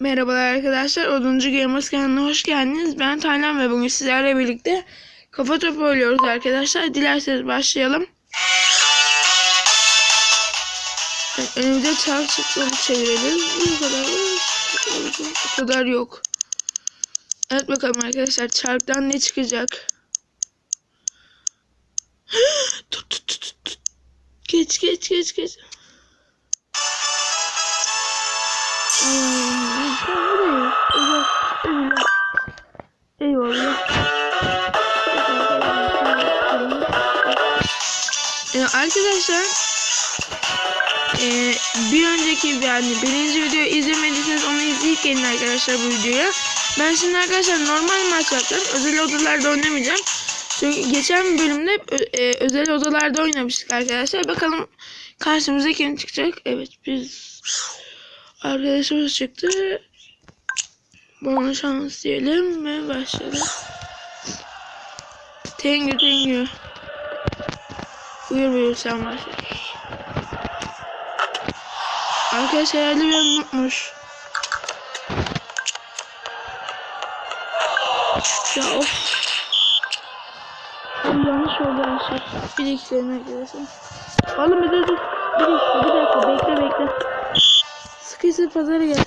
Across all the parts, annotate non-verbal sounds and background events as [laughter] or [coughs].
Merhabalar arkadaşlar. Oduncu Gamers kanalına hoş geldiniz. Ben Taylan ve bugün sizlerle birlikte kafa topu oynuyoruz arkadaşlar. Dilerseniz başlayalım. Evet, Önümüze çark çıktı onu çevirelim. Bu kadar, bu kadar yok. Evet bakalım arkadaşlar çarktan ne çıkacak? [gasps] tut tut tut tut. Geç geç geç geç. Eyvallah. Ee, arkadaşlar ee, bir önceki yani birinci videoyu izlemediyseniz onu izleyip gelin arkadaşlar bu videoya. Ben şimdi arkadaşlar normal maç yapacağım. Özel odalarda oynamayacağım. Çünkü geçen bölümde e, özel odalarda oynamıştık arkadaşlar. Bakalım karşımıza kim çıkacak. Evet biz arkadaşımız çıktı. Bana şans diyelim ve başladı. Tengü tengü. Buyur buyur sen başla. Arkadaşlar herhalde bir unutmuş. Ya of. Ben yanlış oldu arkadaşlar. Bir ikilerine arkadaşlar. Oğlum bir dur dur. Bir dakika bir dakika bekle bekle. Sıkıysa pazara gel.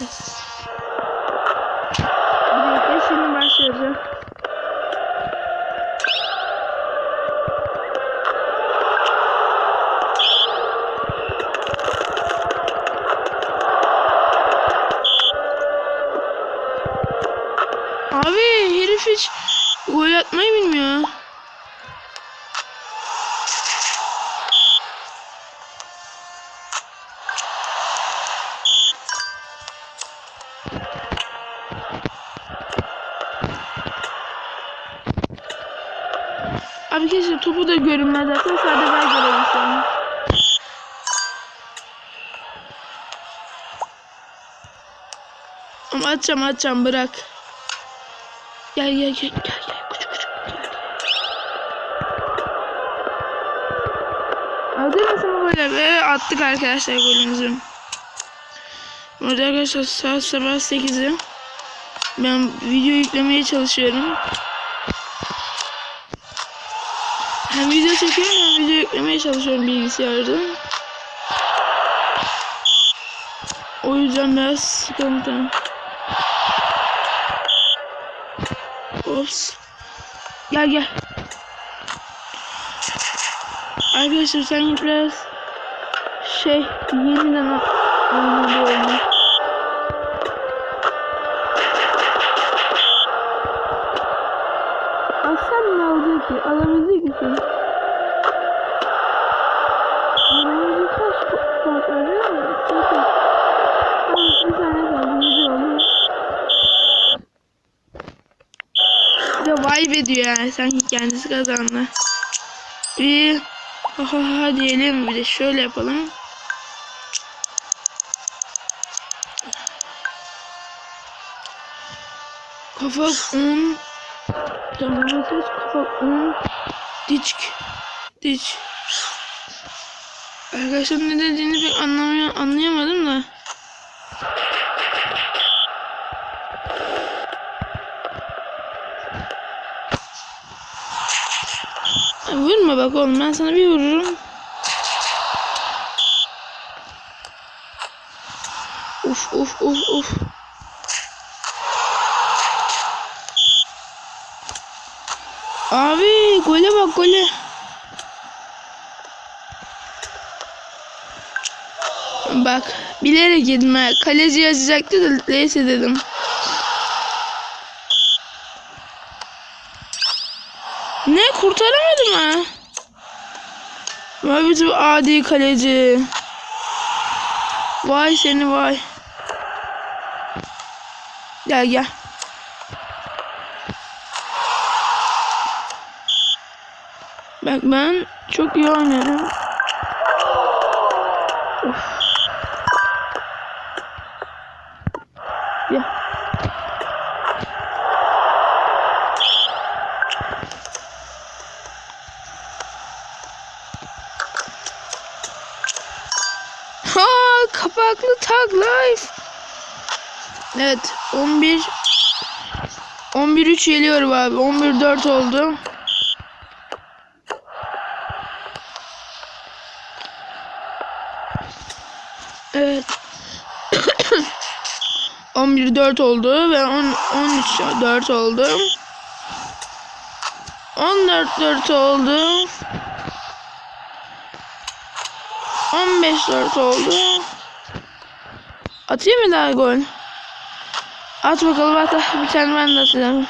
Atacağım atacağım bırak. Gel gel gel gel gel küçük küçük gel. Hazır mısın bu golü? Ve attık arkadaşlar golümüzü. Burada arkadaşlar saat sabah 8'i. Ben video yüklemeye çalışıyorum. Hem video çekiyorum hem video yüklemeye çalışıyorum bilgisayarda. O yüzden biraz sıkıntı. Ops. Gel gel. Arkadaşlar sen biraz şey yeniden oynadı oyunu. Alsam ne olacak ki? Alabilecek misin? Alabilecek kaç puan veriyor mu? Sekiz. Tamam bir tane kaldı. Yedi oldu. Bir de vay be diyor yani sanki kendisi kazandı. Bir ha ha ha diyelim bir de şöyle yapalım. Kafa 10 Domates kafa 10 Diçk Diç Arkadaşlar ne dediğini pek anlamıyor, anlayamadım da. Vurma bak oğlum ben sana bir vururum. Uf uf uf uf. Abi gole bak gole. Bak bilerek yedim ha. Kaleci yazacaktı da neyse dedim. Ne kurtaramadım ha? Vay bizim adi kaleci. Vay seni vay. Gel gel. Bak ben çok iyi oynuyorum. Of. Ya. Ha kapaklı tag life. Evet 11 11 3 geliyorum abi. 11 4 oldu. Evet. [coughs] 11 4 oldu ve 10 13 4 oldu. 14 4 oldu. 15 4 oldu. Atayım mı daha gol? At bakalım at. Bir tane ben de atacağım.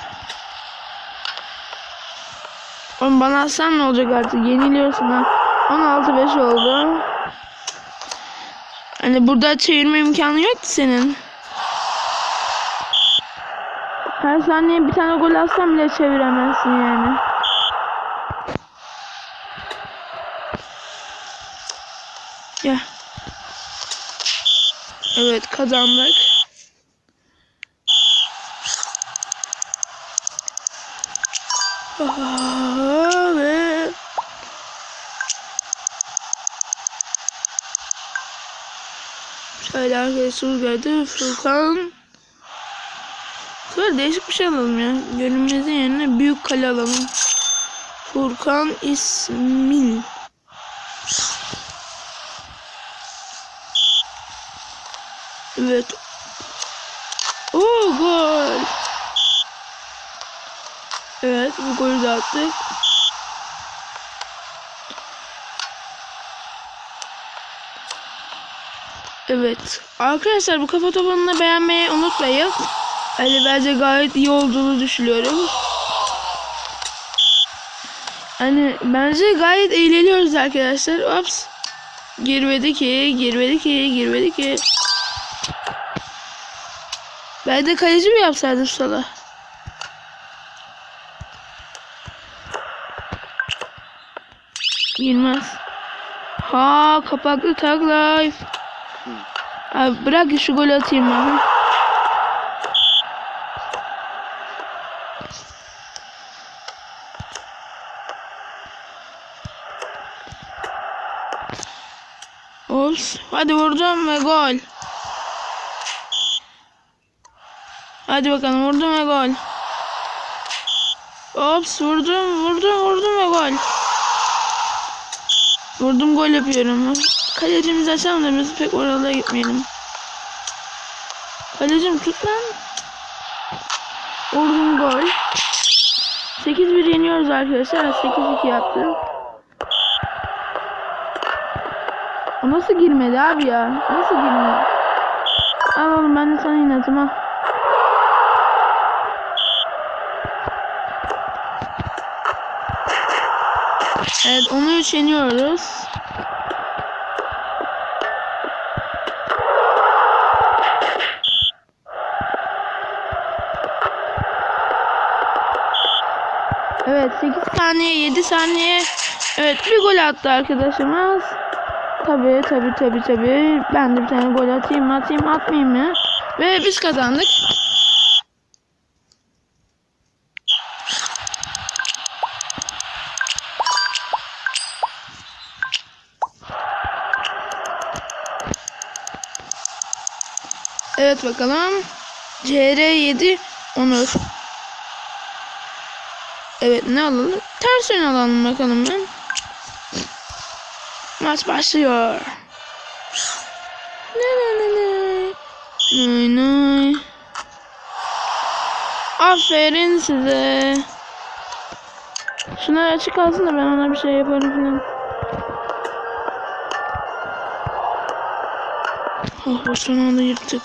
Oğlum bana atsan ne olacak artık? Yeniliyorsun ha. 16-5 oldu. Hani burada çevirme imkanı yok ki senin. Her saniye bir tane gol atsan bile çeviremezsin yani. Ya. Evet kazandık. Aa, ve Arkadaşlar geldi. Furkan. Şöyle değişik bir şey alalım ya. Görünmezin yerine büyük kale alalım. Furkan İsmin. Evet. Oo gol. Evet bu golü de attık. Evet. Arkadaşlar bu kafa topununu beğenmeyi unutmayın. Hani bence gayet iyi olduğunu düşünüyorum. Hani bence gayet eğleniyoruz arkadaşlar. Ops. Girmedi ki, girmedi ki, girmedi ki. Ben de kaleci mi yapsaydım sana? Girmez. Ha kapaklı tag life. Abi bırak şu golü atayım abi. Ops. Hadi vurdum ve gol. Hadi bakalım vurdum ve gol. Ops vurdum vurdum vurdum ve gol. Vurdum gol yapıyorum. Kalecimizi açalım da biz pek oralara gitmeyelim. Kalecim tut lan. Vurdum gol. 8-1 yeniyoruz arkadaşlar. 8-2 yaptım. O nasıl girmedi abi ya? Nasıl girmedi? Al oğlum ben de sana inatım ha. Evet onu üç yeniyoruz. Evet 8 saniye 7 saniye Evet bir gol attı arkadaşımız. Tabi tabi tabi tabi. Ben de bir tane gol atayım atayım atmayayım mı? Ve biz kazandık. Evet bakalım. CR7 Onur. Evet ne alalım? Ters yön alalım bakalım. Maç başlıyor. Ne ne ne ne. Nay nay. Aferin size. Şunlar açık kalsın da ben ona bir şey yaparım falan. Oh son anda yırttık.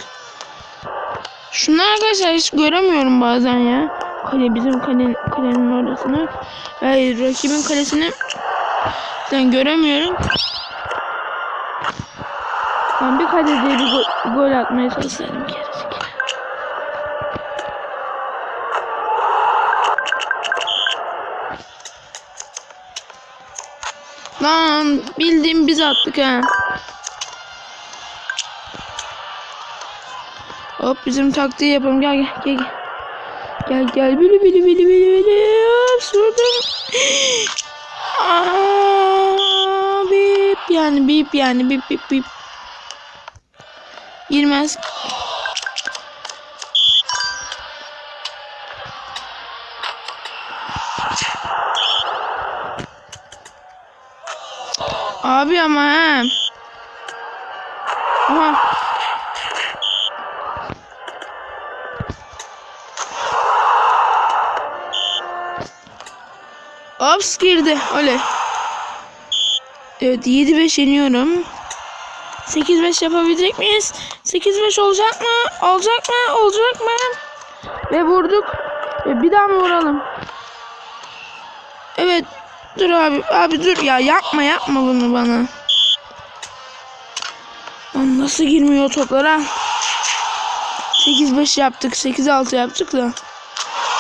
Şunlar arkadaşlar hiç göremiyorum bazen ya. Kale bizim kale, kalenin orasını. Hayır rakibin kalesini ben göremiyorum. Ben bir kale diye bir gol, gol atmaya çalışıyorum gerizekalı. Lan bildiğim biz attık ha. Hop bizim taktiği yapalım gel gel gel. gel. Gel gel bili bili bili bili bili. Sürdüm. Aa, bip yani bip yani bip bip bip. Girmez. Abi ama he. Aha. Ops girdi. Öyle. Evet 7-5 yeniyorum. 8-5 yapabilecek miyiz? 8-5 olacak mı? Olacak mı? Olacak mı? Ve vurduk. Ve bir daha mı vuralım? Evet. Dur abi. Abi dur ya. Yapma yapma bunu bana. Lan nasıl girmiyor toplara? 8-5 yaptık. 8-6 yaptık da.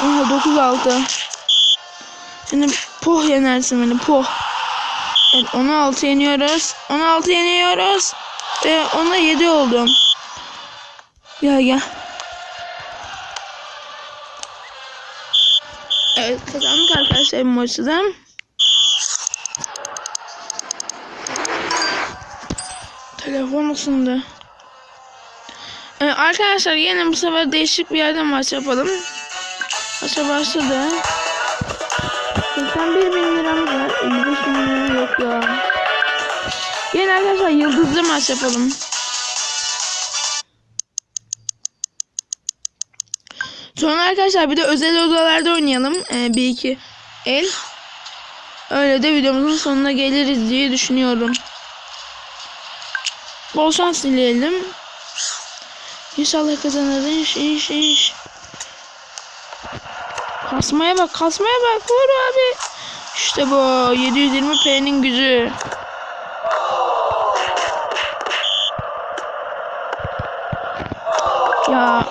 Aha 9-6. Şimdi poh yenersin beni poh. Evet 16 yeniyoruz. 16 yeniyoruz. Ve ona 7 oldum. Gel gel. Evet kazandık arkadaşlar bu maçı da. Telefon ısındı. Ee, arkadaşlar yine bu sefer değişik bir yerden maç yapalım. Maça başladı. 81 bin liramız var. 55 bin lira yok ya. Yine arkadaşlar yıldızlı maç yapalım. Sonra arkadaşlar bir de özel odalarda oynayalım. Ee, bir iki el. Öyle de videomuzun sonuna geliriz diye düşünüyorum. Bol şans dileyelim. İnşallah kazanırız. İnş, inş, inş. Kasmaya bak, kasmaya bak. Vur abi. İşte bu 720p'nin gücü. Ya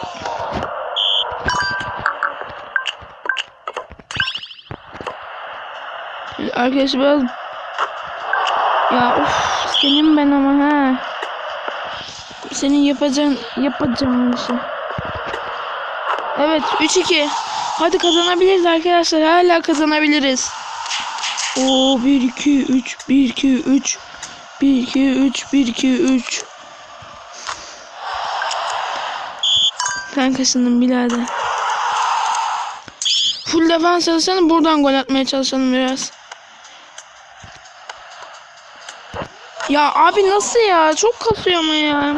Arkadaş biraz Ya of senin ben ama ha. Senin yapacağın yapacağın işi. Evet 3-2. Hadi kazanabiliriz arkadaşlar. Hala kazanabiliriz. Oo 1 2 3 1 2 3 1 2 3 1 2 3 Ben kaşındım birader. Full defans çalışalım. Buradan gol atmaya çalışalım biraz. Ya abi nasıl ya? Çok kasıyor ama ya.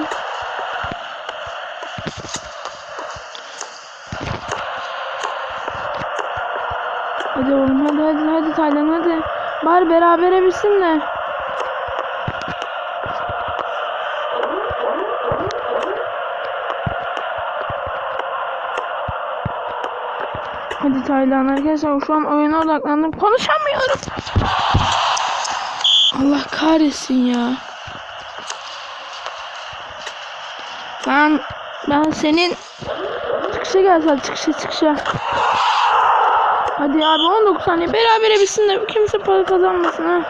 Hadi oğlum hadi hadi Taylan hadi. Bari berabere bitsin de. Hadi Taylan arkadaşlar şu an oyuna odaklandım. Konuşamıyorum. Allah kahretsin ya. Ben ben senin çıkışa gelsen çıkışa çıkışa. Hadi abi 19 saniye berabere bitsin de kimse para kazanmasın ha.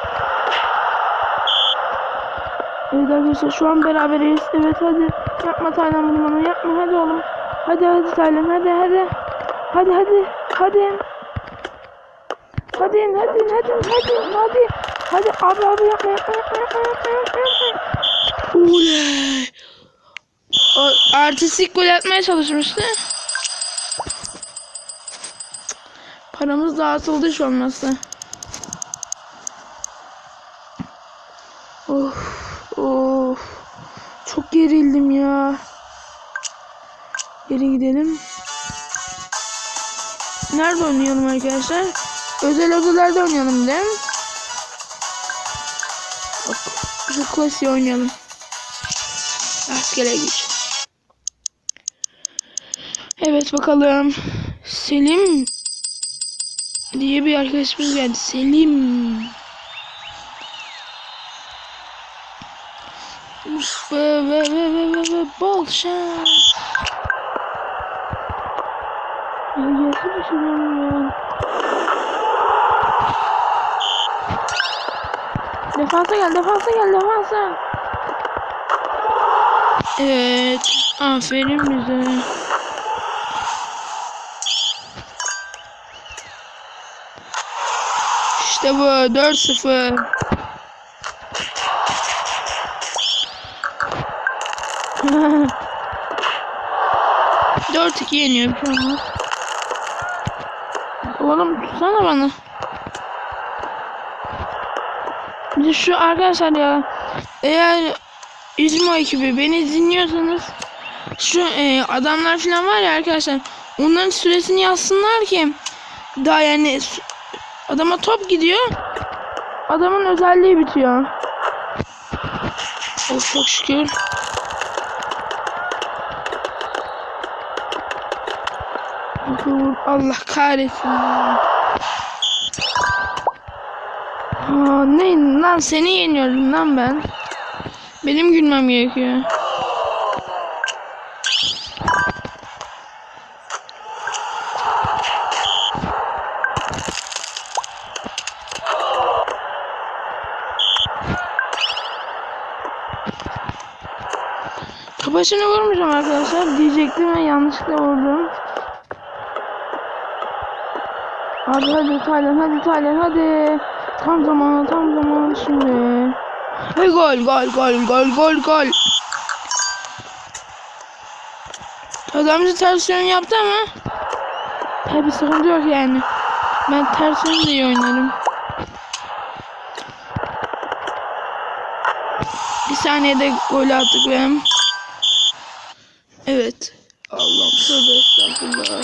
Evet arkadaşlar şu an beraberiz. Evet hadi. Yapma Taylan bunu bana yapma hadi oğlum. Hadi hadi Taylan hadi hadi. Hadi hadi. Hadi. Hadi hadi hadi hadi hadi. Hadi abi abi yapma yapma yapma yapma yapma yapma. Oley. Artistik gol atmaya çalışmıştı. Paramız dağıtıldı hiç olmazsa. Of of. Çok gerildim ya. Geri gidelim. Nerede oynayalım arkadaşlar? Özel odalarda oynayalım değil mi? Bak, şu klasiği oynayalım. Rastgele güç. Evet bakalım. Selim diye bir arkadaşımız geldi. Selim. Uf, ve ve ve ve ve bol şans. Ya yazı düşünüyorum ya. Defansa gel, defansa gel, defansa. Evet, aferin bize. İşte bu 4-0. [laughs] Dört iki yeniyor şu an. Oğlum tutsana bana. Bir şu arkadaşlar ya eğer İzmo ekibi beni dinliyorsanız şu e, adamlar falan var ya arkadaşlar onların süresini yazsınlar ki daha yani adama top gidiyor adamın özelliği bitiyor. Oh çok şükür. Allah kahretsin. Aa, ne lan seni yeniyorum lan ben. Benim gülmem gerekiyor. Kafasını vurmayacağım arkadaşlar. Diyecektim ve yanlışlıkla vurdum. Hadi hadi Taylan hadi Taylan hadi. Tam zamanı tam zamanı şimdi. Ve gol gol gol gol gol gol. Adamcı ters yön yaptı ama. Tabi sıkıntı yok yani. Ben ters yönü de iyi oynarım. Bir saniyede gol attık benim. Evet. Allah'ım tövbe estağfurullah.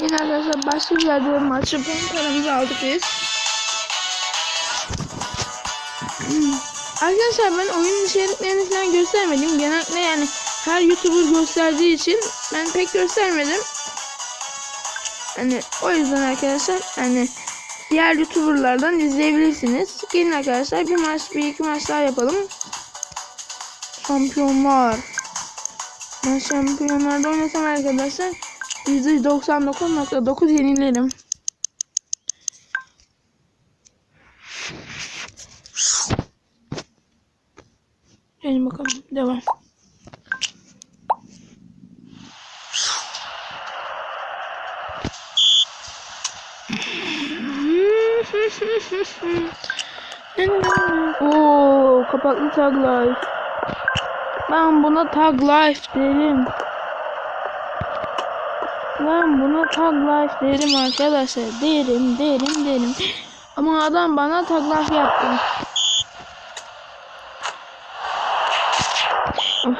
Yine arkadaşlar başka bir yerde maç yapalım. Paramızı aldık biz. Arkadaşlar ben oyun içeriklerini falan göstermedim. Genellikle yani her YouTuber gösterdiği için ben pek göstermedim. Hani o yüzden arkadaşlar hani diğer YouTuber'lardan izleyebilirsiniz. Gelin arkadaşlar bir maç bir iki maç daha yapalım. Şampiyonlar. Ben şampiyonlarda oynasam arkadaşlar %99.9 yenilerim. Gelin bakalım devam. [laughs] Oo, kapaklı tag life. Ben buna tag life derim. Ben buna tag life derim arkadaşlar. Derim, derim, derim. Ama adam bana tag life yaptı.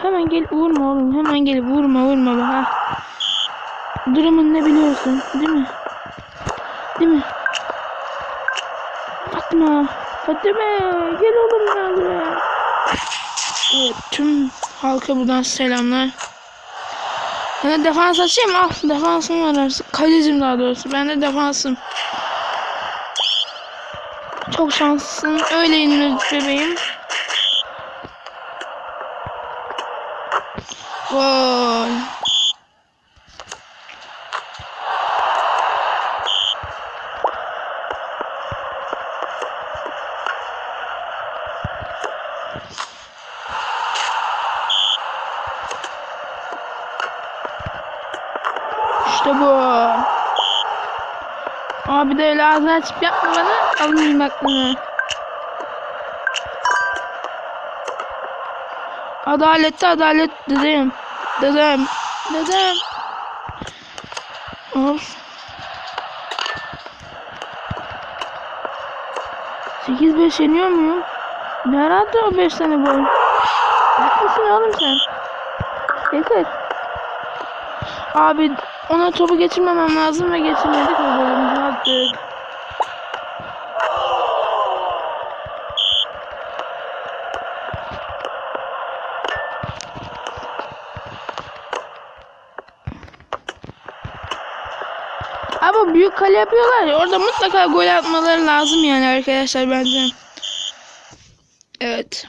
Hemen gel vurma oğlum. Hemen gel vurma vurma be ha. Durumun ne biliyorsun değil mi? Değil mi? Fatma. Fatma gel oğlum ya buraya. Evet tüm halka buradan selamlar. Ben de defans açayım al. Defansım var artık. Kalecim daha doğrusu. Ben de defansım. Çok şanslısın. Öyle inilir bebeğim. Gol. İşte bu. Abi ağzını açıp yapma bana. Almayayım aklını. Adalette adalet dedim. Dedem. Dedem. Of. 8-5 yeniyor muyum? Nerede o 5 tane gol? Yapmışsın oğlum sen. Yeter. Abi ona topu geçirmemem lazım ve geçirmedik ve golümüzü attık. Ama büyük kale yapıyorlar ya orada mutlaka gol atmaları lazım yani arkadaşlar bence. Evet.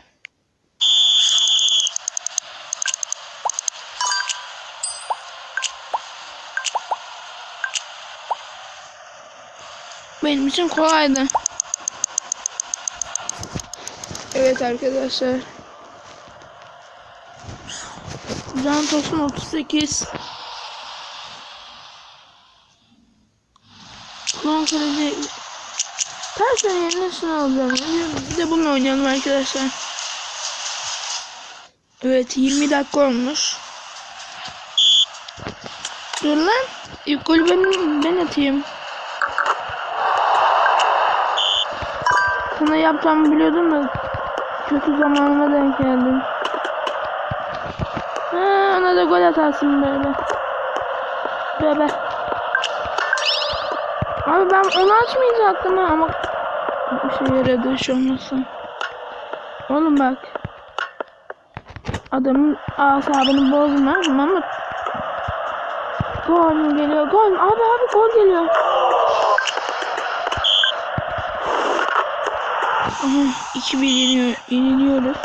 Benim için kolaydı. Evet arkadaşlar. Can Tosun 38. Yerine şunu alacağım. Bir de bununla oynayalım arkadaşlar. Evet 20 dakika olmuş. Dur lan. İlk golü ben, ben atayım. Sana yapacağımı biliyordum da kötü zamanıma denk geldim. Ha, ona da gol atarsın böyle. Bebe. Abi ben onu açmayacaktım ha ama bir şey yaradı hiç olmasın. Oğlum bak. Adamın asabını bozma Mahmut. Gol geliyor? Gol? Abi abi gol geliyor. Aha, 2-1 yeniyor, yeniliyoruz.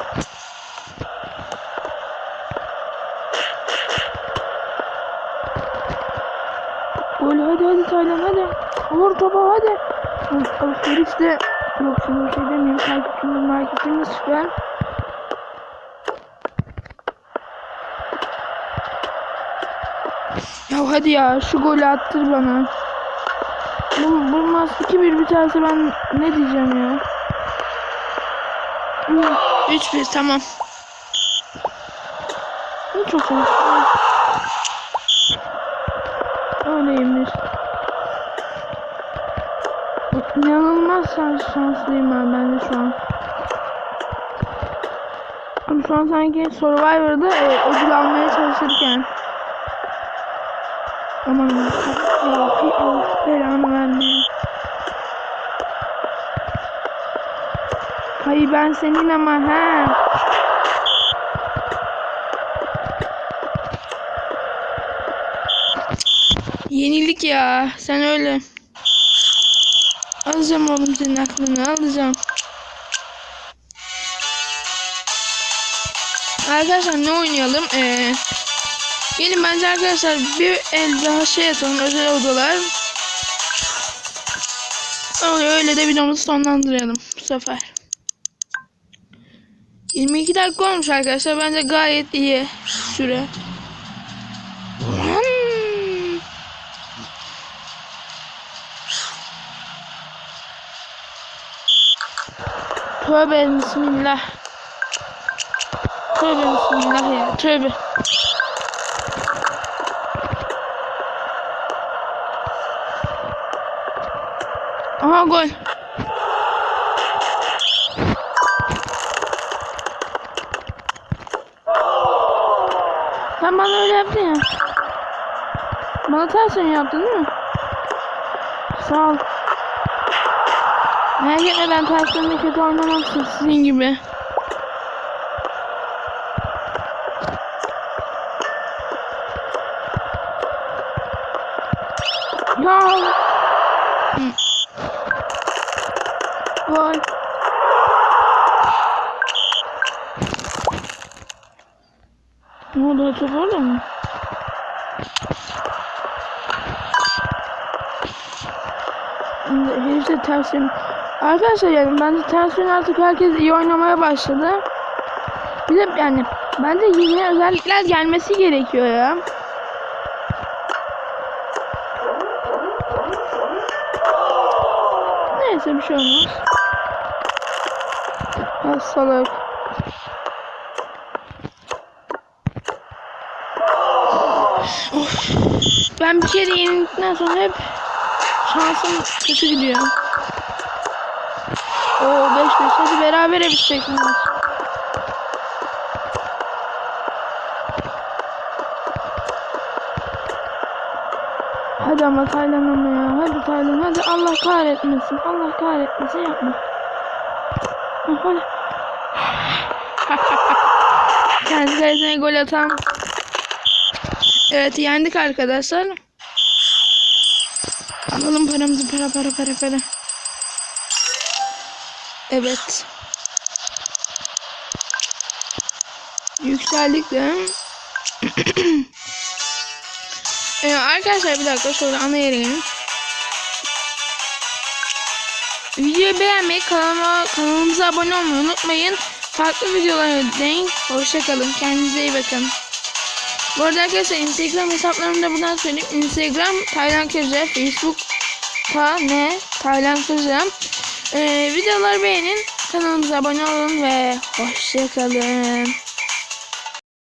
Gol hadi hadi Taylan hadi. Vur topa hadi. Alışveriş de yok şimdi şey demeyeyim. Takipçimiz marketimiz süper. Ya hadi ya şu golü attır bana. Bu, bu maç 2-1 biterse ben ne diyeceğim ya. Hı, 3-1 tamam. Ne çok hoş. İnanılmaz şans, şanslıyım ben bence şu an. Ama Şu an sanki Survivor'da e, ödül almaya çalışırken. Aman. Hay Allah belanı vermeye. Hay ben senin ama he. Yenilik ya. Sen öyle. Alacağım oğlum senin aklını alacağım. Arkadaşlar ne oynayalım? Ee, gelin bence arkadaşlar bir el daha şey atalım özel odalar. Öyle, de videomuzu sonlandıralım bu sefer. 22 dakika olmuş arkadaşlar. Bence gayet iyi süre. Tövbe bismillah. Tövbe bismillah ya. Tövbe. Aha gol. Sen bana öyle yaptın ya. Bana ters yaptın değil mi? Sağ ol. Merak etme ben ters yönde kötü oynamam sizin gibi. Ya. Gol. Ne oldu top orada mı? Herif de. Arkadaşlar yani bence ters artık herkes iyi oynamaya başladı. Bir de yani bence yeni özellikler gelmesi gerekiyor ya. Neyse bir şey olmaz. Hastalık. Of. Ben bir kere yenildikten sonra hep şansım kötü gidiyor. Oo 5-5 hadi beraber bitecek maç. Hadi ama Taylan ama ya. Hadi Taylan hadi Allah kahretmesin. Allah kahretmesin yapma. Ha, Hadi. [laughs] Kendi kalesine gol atan. Evet yendik arkadaşlar. Alalım paramızı para para para para. Evet. Yükseldik de. [clears throat] ee, arkadaşlar bir dakika şöyle ana yere. Videoyu beğenmeyi, kanalıma, kanalımıza abone olmayı unutmayın. Farklı videolara denk. Hoşçakalın. Kendinize iyi bakın. Bu arada arkadaşlar Instagram hesaplarımı da buradan söyleyeyim. Instagram Taylan Kırca, Facebook ta ne Taylan Kırca. Ee, videoları beğenin, kanalımıza abone olun ve hoşçakalın.